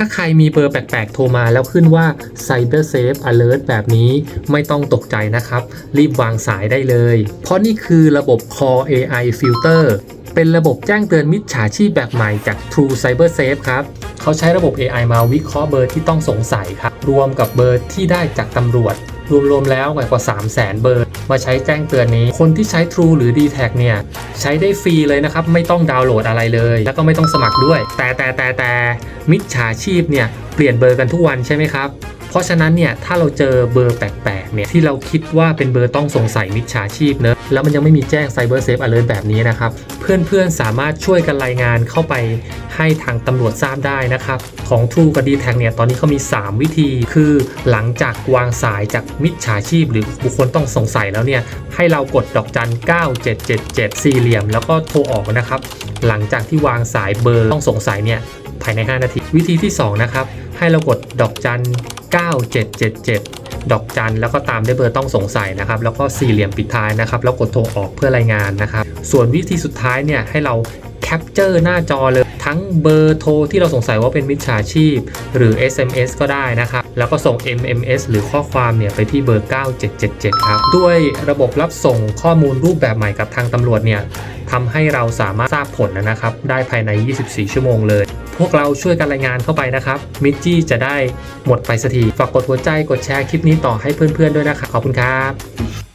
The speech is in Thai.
ถ้าใครมีเบอร์แปลกๆ โทรมาแล้วขึ้นว่า Cyber Safe Alert แบบนี้ไม่ต้องตกใจนะครับ รีบวางสายได้เลย เพราะนี่คือระบบ Call AI Filter เป็นระบบแจ้งเตือนมิจฉาชีพแบบใหม่จาก True Cyber Safe ครับ เขาใช้ระบบ AI มาวิเคราะห์เบอร์ที่ต้องสงสัยครับ รวมกับเบอร์ที่ได้จากตำรวจ รวมๆแล้วกว่า 3 0 0 0 0 0 เบอร์ มาใช้แจ้งเตือนนี้ คนที่ใช้ True หรือ d t แทเนี่ย ใช้ได้ฟรีเลยนะครับ ไม่ต้องดาวน์โหลดอะไรเลย แล้วก็ไม่ต้องสมัครด้วย แต่แต่แต่แต่มิจฉาชีพเนี่ย เปลี่ยนเบอร์กันทุกวันใช่ไหมครับ เพราะฉะนั้นเนี่ยถ้าเราเจอเบอร์แปลกๆเนี่ยที่เราคิดว่าเป็นเบอร์ต้องสงสัยมิจฉาชีพเนอะแล้วมันยังไม่มีแจ้ง Cyber Safe Alert แบบนี้นะครับ เพื่อนๆสามารถช่วยกันรายงานเข้าไปให้ทางตำรวจทราบได้นะครับ ของ True กับ d t แทเนี่ยตอนนี้เขามี 3 วิธี คือหลังจากวางสายจากมิจฉาชีพ หรือบุคคลต้องสงสัยแล้วเนี่ยให้เรากดดอกจัน 9777 สี่เหลี่ยม แล้วก็โทรออกนะครับ หลังจากที่วางสายเบอร์ต้องสงสัยเนี่ยายใน 5 นาที วิธีที่ 2 นะครับ ให้เรากดดอกจัน 9777 ดอกจัน แล้วก็ตามด้วยเบอร์ต้องสงสัยนะครับ แล้วก็สี่เหลี่ยมปิดท้ายนะครับ แล้วกดโทรออกเพื่อรายงานนะครับ ส่วนวิธีสุดท้ายเนี่ยให้เรา แคปเจอร์หน้าจอเลย ทั้งเบอร์โทรที่เราสงสัยว่าเป็นมิจฉาชีพ หรือ SMS ก็ได้นะครับ แล้วก็ส่ง MMS หรือข้อความเนี่ยไปที่เบอร์ 9777 ครับ ด้วยระบบรับส่งข้อมูลรูปแบบใหม่กับทางตำรวจเนี่ยทำให้เราสามารถทราบผลนะครับ ได้ภายใน 24 ชั่วโมงเลย พวกเราช่วยกันรายงานเข้าไปนะครับ มิจจี้จะได้หมดไปสักที ฝากกดหัวใจ กดแชร์คลิปนี้ต่อให้เพื่อนๆด้วยนะครับ ขอบคุณครับ